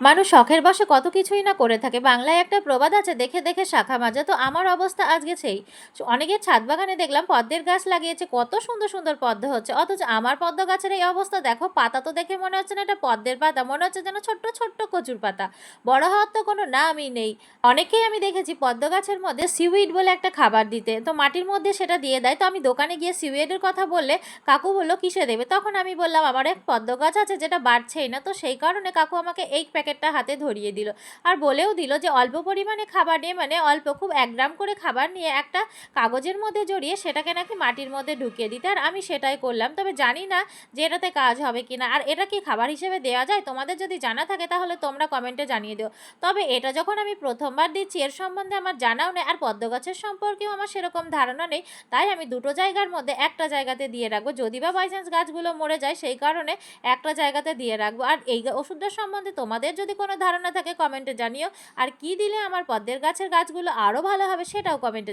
মানুষ শখের বশে কত কিছুই না করে থাকে। বাংলায় একটা প্রবাদ আছে, দেখে দেখে শাখা মাজা। তো আমার অবস্থা আজকে সেই অনেকের ছাদ বাগানে দেখলাম পদ্মের গাছ লাগিয়েছে, কত সুন্দর সুন্দর পদ্ম হচ্ছে। অথচ আমার পদ্ম গাছের এই অবস্থা, দেখো, পাতা তো দেখে মনে হচ্ছে না এটা পদ্মের পাতা, মনে হচ্ছে যেন ছোট্ট ছোট্ট কচুর পাতা। বড় হওয়ার তো কোনো নামই নেই। অনেকেই আমি দেখেছি পদ্ম গাছের মধ্যে সিউইড বলে একটা খাবার দিতে, তো মাটির মধ্যে সেটা দিয়ে দেয়। তো আমি দোকানে গিয়ে সিউইডের কথা বললে কাকু বলল, কিসে দেবে? তখন আমি বললাম, আমার এক পদ্ম গাছ আছে যেটা বাড়ছেই না। তো সেই কারণে কাকু আমাকে এই প্যাকেটটা হাতে ধরিয়ে দিল আর বলেও দিল যে অল্প পরিমাণে খাবার নিয়ে মানে অল্প খুব এক গ্রাম করে খাবার নিয়ে একটা কাগজের মধ্যে জড়িয়ে সেটাকে নাকি মাটির মধ্যে ঢুকিয়ে দিতে। আর আমি সেটাই করলাম। তবে জানি না যে এটাতে কাজ হবে কি না আর এটা কি খাবার হিসেবে দেওয়া যায়? তোমাদের যদি জানা থাকে তাহলে তোমরা কমেন্টে জানিয়ে দিও। তবে এটা যখন আমি প্রথমবার দিচ্ছি, এর সম্বন্ধে আমার জানাও নেই। আর পদ্ম গাছের সম্পর্কেও আমার সেরকম ধারণা নেই। তাই আমি দুটো জায়গার মধ্যে একটা জায়গাতে দিয়ে রাখব। যদি বা বাই চান্স গাছগুলো মরে যায়, সেই কারণে একটা জায়গাতে দিয়ে রাখব। আর এই ওষুধটার সম্বন্ধে তোমাদের যদি কোনো ধারণা থাকে কমেন্টে জানিও। আর কি দিলে আমার পদ্মের গাছের গাছগুলো আরও ভালো হবে, সেটাও কমেন্টে